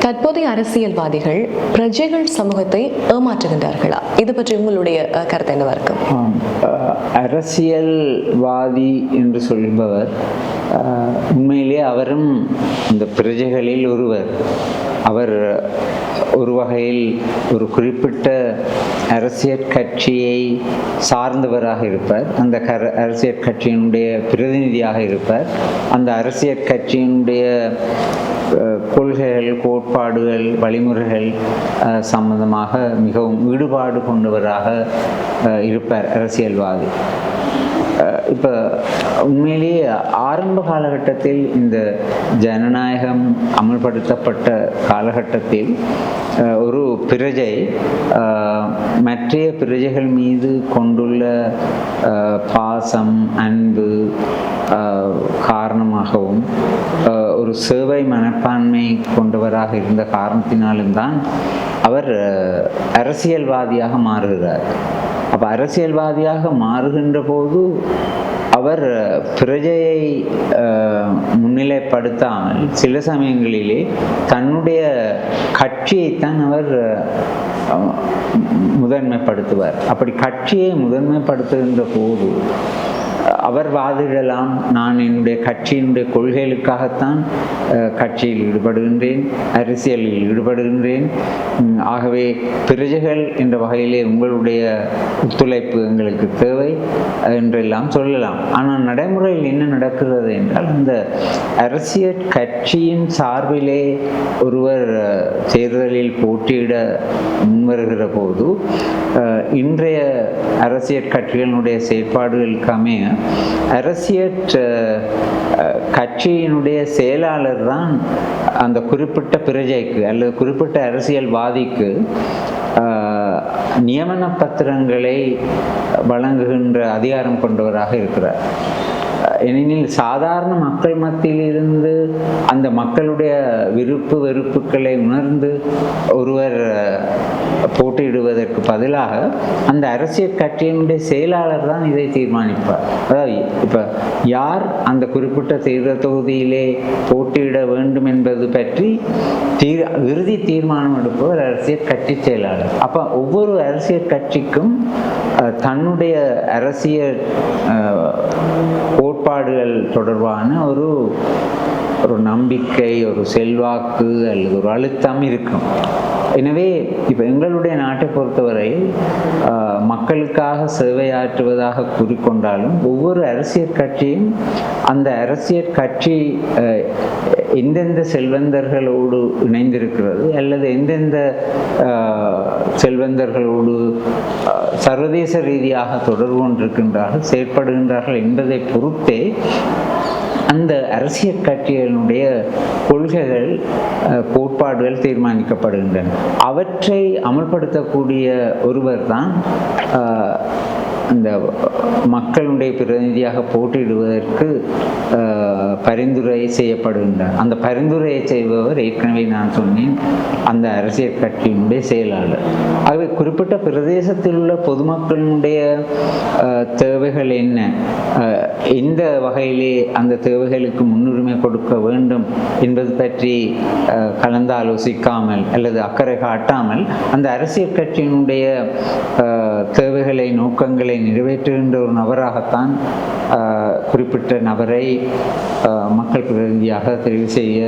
தற்போதைய அரசியல்வாதிகள் பிரஜைகள் சமூகத்தை ஏமாற்றுகின்றார்களா? இது பற்றி உங்களுடைய கருத்து என்னவா இருக்கும்? அஹ், அரசியல்வாதி என்று சொல்பவர் உண்மையிலே அவரும் இந்த பிரஜைகளில் ஒருவர். அவர் ஒரு வகையில் ஒரு குறிப்பிட்ட அரசியல் கட்சியை சார்ந்தவராக இருப்பார். அந்த கர அரசியல் கட்சியினுடைய பிரதிநிதியாக இருப்பார். அந்த அரசியல் கட்சியினுடைய கொள்கைகள் கோட்பாடுகள் வழிமுறைகள் சம்பந்தமாக மிகவும் ஈடுபாடு கொண்டவராக இருப்பார் அரசியல்வாதி. இப்போ உண்மையிலேயே ஆரம்ப காலகட்டத்தில் இந்த ஜனநாயகம் அமல்படுத்தப்பட்ட காலகட்டத்தில் ஒரு பிரஜை மற்றைய பிரஜைகள் மீது கொண்டுள்ள பாசம் அன்பு காரணமாகவும் ஒரு சேவை மனப்பான்மை கொண்டவராக இருந்த காரணத்தினாலும் தான் அவர் அரசியல்வாதியாக மாறுகிறார். அப்போ அரசியல்வாதியாக மாறுகின்ற போது அவர் பிரஜையை முன்னிலைப்படுத்தாமல் சில சமயங்களிலே தன்னுடைய கட்சியைத்தான் அவர் முதன்மைப்படுத்துவார். அப்படி கட்சியை முதன்மைப்படுத்துகின்ற போது அவர் வாதிடலாம். நான் என்னுடைய கட்சியினுடைய கொள்கைகளுக்காகத்தான் கட்சியில் ஈடுபடுகின்றேன் அரசியலில் ஈடுபடுகின்றேன். ஆகவே பிரஜைகள் என்ற வகையிலே உங்களுடைய ஒத்துழைப்பு எங்களுக்கு தேவை என்றெல்லாம் சொல்லலாம். ஆனால் நடைமுறையில் என்ன நடக்கிறது என்றால் அந்த அரசியல் கட்சியின் சார்பிலே ஒருவர் தேர்தலில் போட்டியிட முன்வருகிற போது இன்றைய அரசியல் கட்சிகளினுடைய செயற்பாடுகளுக்கு அமைய அரசியற் கட்சியினுடைய செயலாளர் தான் அந்த குறிப்பிட்ட பிரஜைக்கு அல்லது குறிப்பிட்ட அரசியல்வாதிக்கு நியமன பத்திரங்களை வழங்குகின்ற அதிகாரம் கொண்டவராக இருக்கிறார். ஏனெனில் சாதாரண மக்கள் மத்தியிலிருந்து அந்த மக்களுடைய விருப்பு வெறுப்புகளை உணர்ந்து ஒருவர் போட்டியிடுவதற்கு பதிலாக அந்த அரசியல் கட்சியினுடைய செயலாளர் தான் இதை தீர்மானிப்பார். அதாவது இப்போ யார் அந்த குறிப்பிட்ட தேர்தல் தொகுதியிலே போட்டியிட வேண்டும் என்பது பற்றி தீர் இறுதி தீர்மானம் எடுப்பவர் அரசியல் கட்சி செயலாளர். அப்போ ஒவ்வொரு அரசியல் கட்சிக்கும் தன்னுடைய அரசியல் கோட்பாடு கோட்பாடுகள் தொடர்பான ஒரு ஒரு நம்பிக்கை ஒரு செல்வாக்கு அல்லது ஒரு அழுத்தம் இருக்கும். எனவே இப்போ எங்களுடைய நாட்டை பொறுத்தவரை மக்களுக்காக சேவையாற்றுவதாக கூறிக்கொண்டாலும் ஒவ்வொரு அரசியல் கட்சியும் அந்த அரசியல் கட்சி எந்தெந்த செல்வந்தர்களோடு இணைந்திருக்கிறது அல்லது எந்தெந்த செல்வந்தர்களோடு சர்வதேச ரீதியாக தொடர்பு கொண்டிருக்கின்றார்கள் செயற்படுகின்றார்கள் என்பதை பொறுத்தே அந்த அரசியல் கட்சிகளினுடைய கொள்கைகள் கோட்பாடுகள் தீர்மானிக்கப்படுகின்றன. அவற்றை அமல்படுத்தக்கூடிய ஒருவர் தான் அந்த மக்களுடைய பிரதிநிதியாக போட்டியிடுவதற்கு பரிந்துரை செய்யப்படுகின்றார். அந்த பரிந்துரையை செய்பவர் ஏற்கனவே நான் சொன்னேன். அந்த அரசியல் கட்சியினுடைய செயலாளர். ஆகவே குறிப்பிட்ட பிரதேசத்தில் உள்ள பொதுமக்களினுடைய தேவைகள் என்ன? எந்த வகையிலே அந்த தேவைகளுக்கு முன்னுரிமை கொடுக்க வேண்டும் என்பது பற்றி கலந்தாலோசிக்காமல் அல்லது அக்கறை காட்டாமல் அந்த அரசியல் கட்சியினுடைய தேவைகளை நோக்கங்களை நிறைவேற்றுகின்ற ஒரு நபராகத்தான் குறிப்பிட்ட நபரை மக்கள் பிரதிநிதியாக தெரிவு செய்ய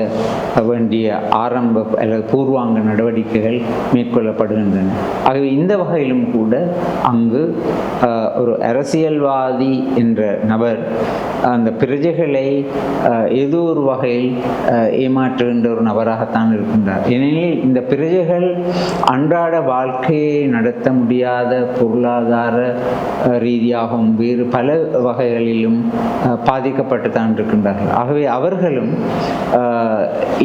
வேண்டிய ஆரம்ப அல்லது பூர்வாங்க நடவடிக்கைகள் மேற்கொள்ளப்படுகின்றன. ஆகவே இந்த வகையிலும் கூட அங்கு ஒரு அரசியல்வாதி என்ற நபர் அந்த பிரஜைகளை ஏதோ ஒரு வகையில் ஏமாற்றுகின்ற ஒரு நபராகத்தான் இருக்கின்றார். ஏனெனில் இந்த பிரஜைகள் அன்றாட வாழ்க்கையை நடத்த முடியாத பொருளாதார ரீதியாகவும் வேறு பல வகைகளிலும் பாதிக்கப்பட்டுத்தான் பாதிக்கப்பட்டு தான் இருக்கின்றார்கள். ஆகவே அவர்களும்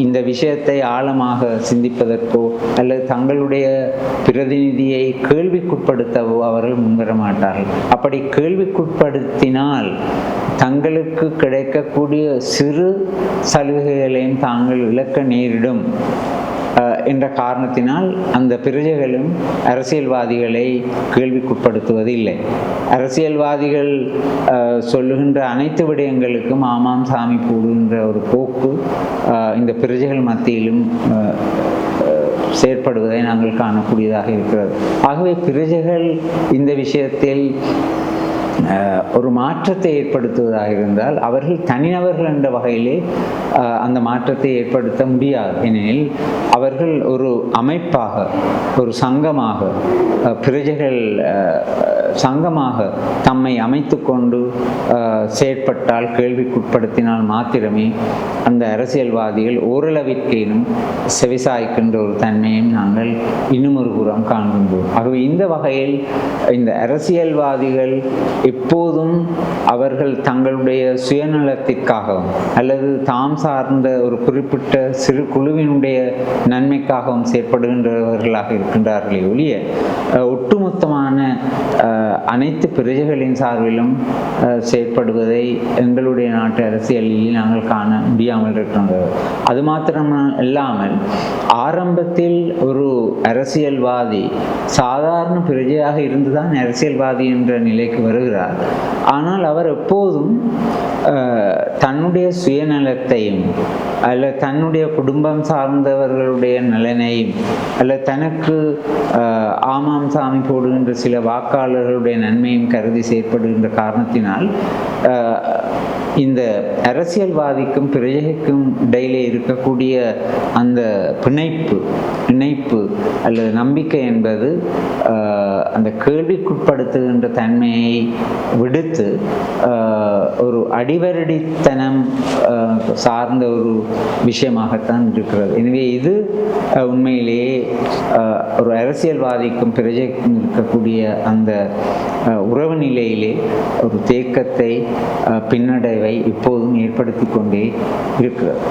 இந்த விஷயத்தை ஆழமாக சிந்திப்பதற்கோ அல்லது தங்களுடைய பிரதிநிதியை கேள்விக்குட்படுத்தவோ அவர்கள் முன்வர மாட்டார்கள். அப்படி கேள்விக்குட்படுத்தினால் தங்களுக்கு கிடைக்கக்கூடிய சிறு சலுகைகளையும் தாங்கள் இழக்க நேரிடும். என்ற காரணத்தினால் அந்த பிரஜைகளும் அரசியல்வாதிகளை கேள்விக்குட்படுத்துவது இல்லை அரசியல்வாதிகள் சொல்லுகின்ற அனைத்து விடயங்களுக்கும் ஆமாம் சாமி போடுகின்ற ஒரு போக்கு இந்த பிரஜைகள் மத்தியிலும் செயற்படுவதை நாங்கள் காணக்கூடியதாக இருக்கிறது. ஆகவே பிரஜைகள் இந்த விஷயத்தில் ஒரு மாற்றத்தை ஏற்படுத்துவதாக இருந்தால் அவர்கள் தனிநபர்கள் என்ற வகையிலே அந்த மாற்றத்தை ஏற்படுத்த முடியாது. ஏனெனில் அவர்கள் ஒரு அமைப்பாக ஒரு சங்கமாக பிரஜைகள் சங்கமாக தம்மை அமைத்து கொண்டு செயற்பட்டால் கேள்விக்குட்படுத்தினால் மாத்திரமே அந்த அரசியல்வாதிகள் ஓரளவிற்கேனும் செவிசாய்க்கின்ற ஒரு தன்மையும் நாங்கள் இன்னும் ஒரு புறம் காண்கின்றோம். ஆகவே இந்த வகையில் இந்த அரசியல்வாதிகள் எப்போதும் அவர்கள் தங்களுடைய சுயநலத்திற்காகவும் அல்லது தாம் சார்ந்த ஒரு குறிப்பிட்ட சிறு குழுவினுடைய நன்மைக்காகவும் செயற்படுகின்றவர்களாக இருக்கின்றார்களே ஒழிய ஒட்டுமொத்தமான அனைத்து பிரஜைகளின் சார்பிலும் செயற்படுவதை எங்களுடைய நாட்டு அரசியலில் நாங்கள் காண முடியாமல் இருக்கின்றது அது மாத்திரம் இல்லாமல் ஆரம்பத்தில் ஒரு அரசியல்வாதி சாதாரண பிரஜையாக இருந்துதான் அரசியல்வாதி என்ற நிலைக்கு வருகிறார். ஆனால் அவர் எப்போதும் தன்னுடைய சுயநலத்தையும் அல்ல தன்னுடைய குடும்பம் சார்ந்தவர்களுடைய நலனையும் அல்ல தனக்கு ஆமாம் சாமி போடுகின்ற சில அவர்களுடைய நன்மையும் கருதி செயற்படுகின்ற காரணத்தினால் இந்த அரசியல்வாதிக்கும் பிரஜைக்கும் இடையிலே இருக்கக்கூடிய அந்த பிணைப்பு இணைப்பு அல்லது நம்பிக்கை என்பது அந்த கேள்விக்குட்படுத்துகின்ற தன்மையை விடுத்து ஒரு அடிவரடித்தனம் சார்ந்த ஒரு விஷயமாகத்தான் இருக்கிறது. எனவே இது உண்மையிலேயே ஒரு அரசியல்வாதிக்கும் பிரஜைக்கும் இருக்கக்கூடிய அந்த உறவு நிலையிலே ஒரு தேக்கத்தை பின்னடைவை பின்னடைவை இப்போதும் ஏற்படுத்தி கொண்டே இருக்கிறது.